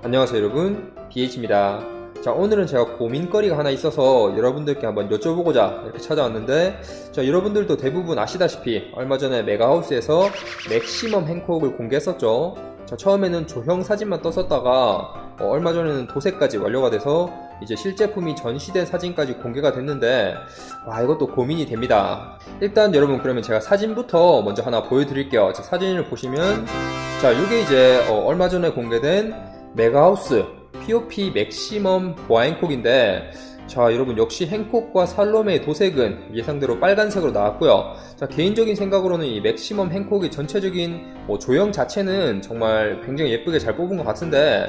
안녕하세요 여러분. BH입니다. 자 오늘은 제가 고민거리가 하나 있어서 여러분들께 한번 여쭤보고자 이렇게 찾아왔는데 자 여러분들도 대부분 아시다시피 얼마 전에 메가하우스에서 맥시멈 행콕을 공개했었죠. 자 처음에는 조형 사진만 떴었다가 어, 얼마 전에는 도색까지 완료가 돼서 이제 실제품이 전시된 사진까지 공개가 됐는데 와 이것도 고민이 됩니다. 일단 여러분 그러면 제가 사진부터 먼저 하나 보여드릴게요. 자 사진을 보시면 자 이게 이제 어, 얼마 전에 공개된 메가하우스 POP 맥시멈 보아 행콕인데 자 여러분 역시 행콕과 살로메의 도색은 예상대로 빨간색으로 나왔고요. 자 개인적인 생각으로는 이 맥시멈 행콕의 전체적인 뭐 조형 자체는 정말 굉장히 예쁘게 잘 뽑은 것 같은데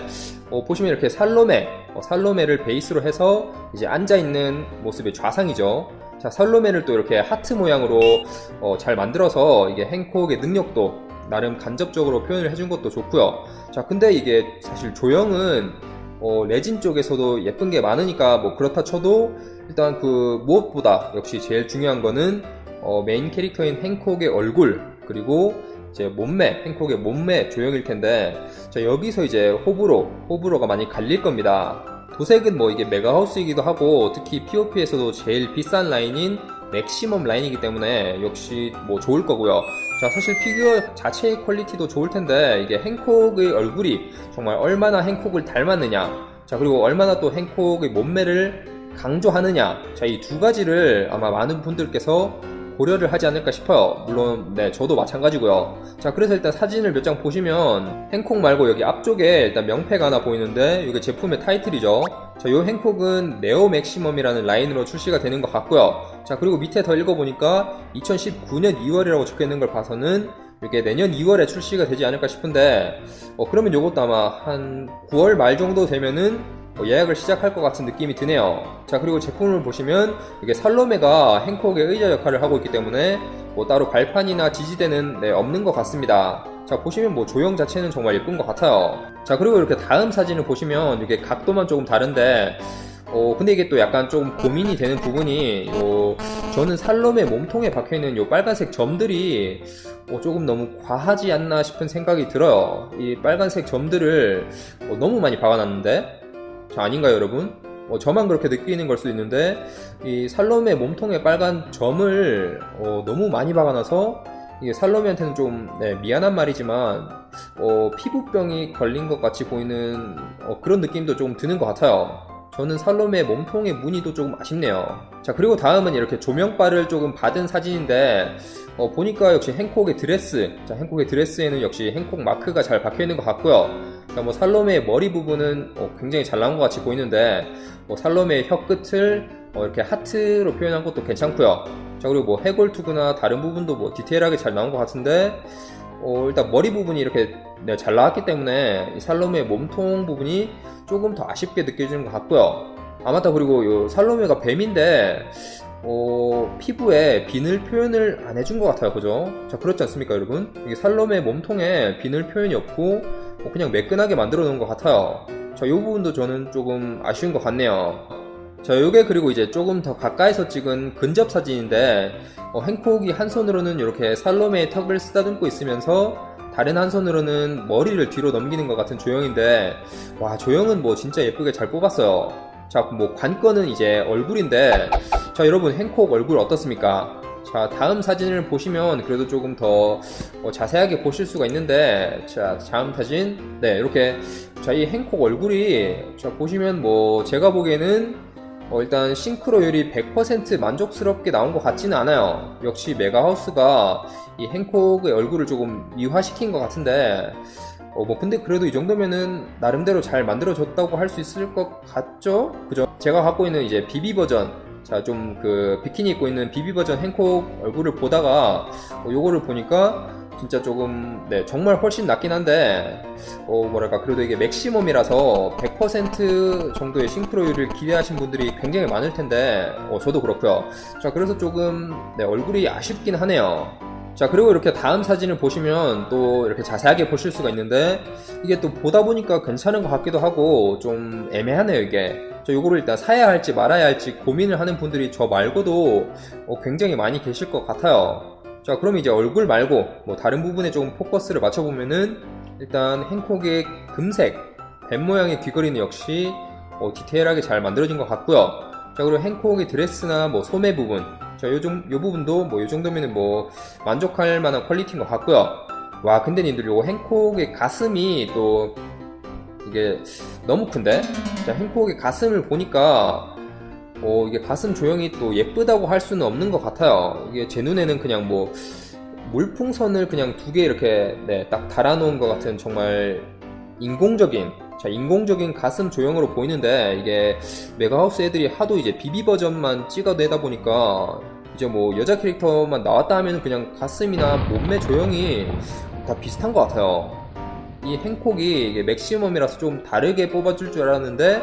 어, 보시면 이렇게 살로메 어, 살로메를 베이스로 해서 이제 앉아있는 모습의 좌상이죠. 자 살로메를 또 이렇게 하트 모양으로 어, 잘 만들어서 이게 행콕의 능력도 나름 간접적으로 표현을 해준 것도 좋고요. 자 근데 이게 사실 조형은 어, 레진 쪽에서도 예쁜 게 많으니까 뭐 그렇다 쳐도 일단 그 무엇보다 역시 제일 중요한 거는 어, 메인 캐릭터인 행콕의 얼굴 그리고 이제 몸매 행콕의 몸매 조형일 텐데 자 여기서 이제 호불호 호불호가 많이 갈릴 겁니다. 도색은 뭐 이게 메가하우스이기도 하고 특히 POP에서도 제일 비싼 라인인 맥시멈 라인이기 때문에 역시 뭐 좋을 거고요 자 사실 피규어 자체의 퀄리티도 좋을 텐데 이게 행콕의 얼굴이 정말 얼마나 행콕을 닮았느냐. 자 그리고 얼마나 또 행콕의 몸매를 강조하느냐. 자 이 두 가지를 아마 많은 분들께서 고려를 하지 않을까 싶어요. 물론 네 저도 마찬가지고요. 자 그래서 일단 사진을 몇 장 보시면 행콕 말고 여기 앞쪽에 일단 명패가 하나 보이는데 이게 제품의 타이틀이죠. 자, 요 행콕은 네오 맥시멈이라는 라인으로 출시가 되는 것 같고요. 자, 그리고 밑에 더 읽어보니까 2019년 2월이라고 적혀 있는 걸 봐서는 이게 내년 2월에 출시가 되지 않을까 싶은데, 어, 그러면 요것도 아마 한 9월 말 정도 되면은 어, 예약을 시작할 것 같은 느낌이 드네요. 자, 그리고 제품을 보시면 이게 살로메가 행콕의 의자 역할을 하고 있기 때문에 뭐 따로 발판이나 지지대는 네, 없는 것 같습니다. 자 보시면 뭐 조형 자체는 정말 예쁜 것 같아요 자 그리고 이렇게 다음 사진을 보시면 이게 각도만 조금 다른데 어 근데 이게 또 약간 좀 고민이 되는 부분이 요 저는 살롬의 몸통에 박혀있는 요 빨간색 점들이 어 조금 너무 과하지 않나 싶은 생각이 들어요 이 빨간색 점들을 어 너무 많이 박아놨는데 자 아닌가요 여러분? 어, 저만 그렇게 느끼는 걸 수도 있는데 이 살롬의 몸통에 빨간 점을 어, 너무 많이 박아놔서 이게 살로미한테는 좀 네, 미안한 말이지만 어, 피부병이 걸린 것 같이 보이는 어, 그런 느낌도 좀 드는 것 같아요. 저는 살롬의 몸통의 무늬도 조금 아쉽네요. 자 그리고 다음은 이렇게 조명바를 조금 받은 사진인데 어, 보니까 역시 행콕의 드레스 자 행콕의 드레스에는 역시 행콕 마크가 잘 박혀있는 것 같고요. 자, 뭐 살롬의 머리 부분은 어, 굉장히 잘 나온 것 같이 보이는데 뭐 살롬의 혀 끝을 어, 이렇게 하트로 표현한 것도 괜찮고요 자 그리고 뭐 해골 투구나 다른 부분도 뭐 디테일하게 잘 나온 것 같은데 어, 일단 머리 부분이 이렇게 네, 잘 나왔기 때문에 이 살로메의 몸통 부분이 조금 더 아쉽게 느껴지는 것 같고요 아 맞다 그리고 요 살로메가 뱀인데 어, 피부에 비늘 표현을 안 해준 것 같아요 그죠? 자 그렇지 않습니까 여러분? 이게 살로메 몸통에 비늘 표현이 없고 어, 그냥 매끈하게 만들어 놓은 것 같아요 자이 부분도 저는 조금 아쉬운 것 같네요 자, 요게 그리고 이제 조금 더 가까이서 찍은 근접 사진인데 어, 행콕이 한 손으로는 이렇게 살로메의 턱을 쓰다듬고 있으면서 다른 한 손으로는 머리를 뒤로 넘기는 것 같은 조형인데 와 조형은 뭐 진짜 예쁘게 잘 뽑았어요. 자 뭐 관건은 이제 얼굴인데 자 여러분 행콕 얼굴 어떻습니까? 자 다음 사진을 보시면 그래도 조금 더 어, 자세하게 보실 수가 있는데 자 다음 사진. 네 이렇게. 자 이 행콕 얼굴이 자 보시면 뭐 제가 보기에는 어, 일단 싱크로율이 100% 만족스럽게 나온 것 같지는 않아요. 역시 메가하우스가 이 행콕의 얼굴을 조금 미화시킨 것 같은데, 어, 뭐, 근데 그래도 이 정도면은 나름대로 잘 만들어졌다고 할 수 있을 것 같죠? 그죠? 제가 갖고 있는 이제 비비 버전, 자, 좀 그 비키니 입고 있는 비비 버전 행콕 얼굴을 보다가, 어, 요거를 보니까 진짜 조금 네 정말 훨씬 낫긴 한데 어 뭐랄까 그래도 이게 맥시멈이라서 100% 정도의 싱크로율을 기대하신 분들이 굉장히 많을 텐데 어 저도 그렇고요. 자 그래서 조금 네 얼굴이 아쉽긴 하네요. 자 그리고 이렇게 다음 사진을 보시면 또 이렇게 자세하게 보실 수가 있는데 이게 또 보다 보니까 괜찮은 것 같기도 하고 좀 애매하네요 이게. 저 요거를 일단 사야 할지 말아야 할지 고민을 하는 분들이 저 말고도 어 굉장히 많이 계실 것 같아요 자 그럼 이제 얼굴 말고 뭐 다른 부분에 조금 포커스를 맞춰보면은 일단 행콕의 금색 뱀 모양의 귀걸이는 역시 어, 디테일하게 잘 만들어진 것 같고요. 자 그리고 행콕의 드레스나 뭐 소매 부분, 자요 요 부분도 뭐 요 정도면은 뭐 만족할 만한 퀄리티인 것 같고요. 와 근데 님들 요거 행콕의 가슴이 또 이게 너무 큰데? 자 행콕의 가슴을 보니까 어, 이게 가슴 조형이 또 예쁘다고 할 수는 없는 것 같아요. 이게 제 눈에는 그냥 뭐 물풍선을 그냥 두 개 이렇게 네, 딱 달아놓은 것 같은 정말 인공적인 자 인공적인 가슴 조형으로 보이는데 이게 메가하우스 애들이 하도 이제 비비 버전만 찍어내다 보니까 이제 뭐 여자 캐릭터만 나왔다 하면 그냥 가슴이나 몸매 조형이 다 비슷한 것 같아요. 이 행콕이 맥시멈이라서 좀 다르게 뽑아줄 줄 알았는데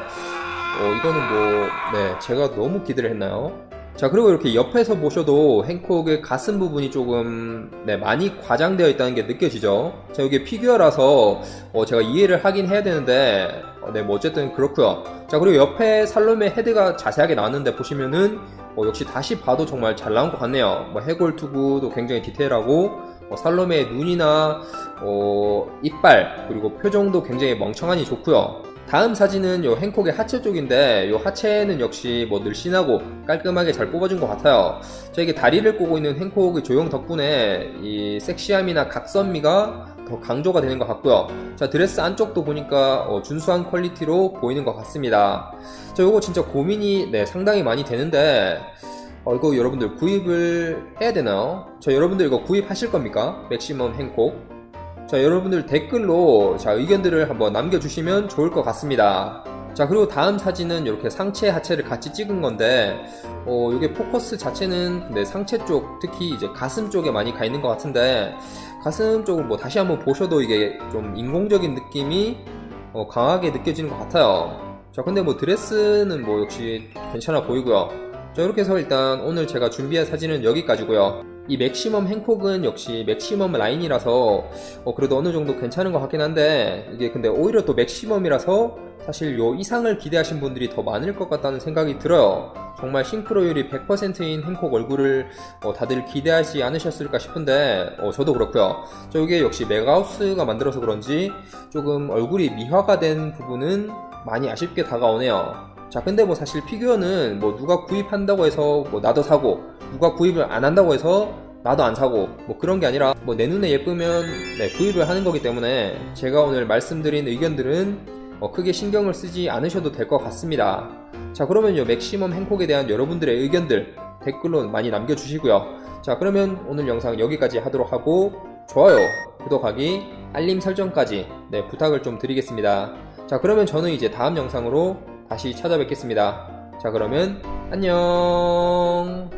어, 이거는 뭐, 네, 제가 너무 기대를 했나요? 자, 그리고 이렇게 옆에서 보셔도 행콕의 가슴 부분이 조금, 네, 많이 과장되어 있다는 게 느껴지죠? 자, 이게 피규어라서, 어, 제가 이해를 하긴 해야 되는데, 어, 네, 뭐, 어쨌든 그렇고요 자, 그리고 옆에 살롬의 헤드가 자세하게 나왔는데 보시면은, 어, 역시 다시 봐도 정말 잘 나온 것 같네요. 뭐, 해골 투구도 굉장히 디테일하고, 어, 살롬의 눈이나, 어, 이빨, 그리고 표정도 굉장히 멍청하니 좋고요 다음 사진은 요 행콕의 하체 쪽인데 요 하체는 역시 뭐 늘씬하고 깔끔하게 잘 뽑아준 것 같아요. 자 이게 다리를 꼬고 있는 행콕의 조형 덕분에 이 섹시함이나 각선미가 더 강조가 되는 것 같고요. 자 드레스 안쪽도 보니까 어, 준수한 퀄리티로 보이는 것 같습니다. 자 요거 진짜 고민이 네, 상당히 많이 되는데 어, 이거 여러분들 구입을 해야 되나요? 저 여러분들 이거 구입하실 겁니까? 맥시멈 행콕 자 여러분들 댓글로 자 의견들을 한번 남겨주시면 좋을 것 같습니다. 자 그리고 다음 사진은 이렇게 상체 하체를 같이 찍은 건데 어 이게 포커스 자체는 근데 상체 쪽 특히 이제 가슴 쪽에 많이 가 있는 것 같은데 가슴 쪽을 뭐 다시 한번 보셔도 이게 좀 인공적인 느낌이 어 강하게 느껴지는 것 같아요. 자 근데 뭐 드레스는 뭐 역시 괜찮아 보이고요. 자 이렇게 해서 일단 오늘 제가 준비한 사진은 여기까지고요 이 맥시멈 행콕은 역시 맥시멈 라인이라서 어 그래도 어느 정도 괜찮은 것 같긴 한데 이게 근데 오히려 또 맥시멈이라서 사실 요 이상을 기대하신 분들이 더 많을 것 같다는 생각이 들어요. 정말 싱크로율이 100%인 행콕 얼굴을 어 다들 기대하지 않으셨을까 싶은데 어 저도 그렇고요. 저 이게 역시 메가하우스가 만들어서 그런지 조금 얼굴이 미화가 된 부분은 많이 아쉽게 다가오네요. 자 근데 뭐 사실 피규어는 뭐 누가 구입한다고 해서 뭐 나도 사고 누가 구입을 안 한다고 해서 나도 안 사고 뭐 그런 게 아니라 뭐 내 눈에 예쁘면 네, 구입을 하는 거기 때문에 제가 오늘 말씀드린 의견들은 어 크게 신경을 쓰지 않으셔도 될 것 같습니다. 자 그러면 요 맥시멈 행콕에 대한 여러분들의 의견들 댓글로 많이 남겨주시고요. 자 그러면 오늘 영상 여기까지 하도록 하고 좋아요, 구독하기, 알림 설정까지 네, 부탁을 좀 드리겠습니다. 자 그러면 저는 이제 다음 영상으로 다시 찾아뵙겠습니다. 자, 그러면 안녕!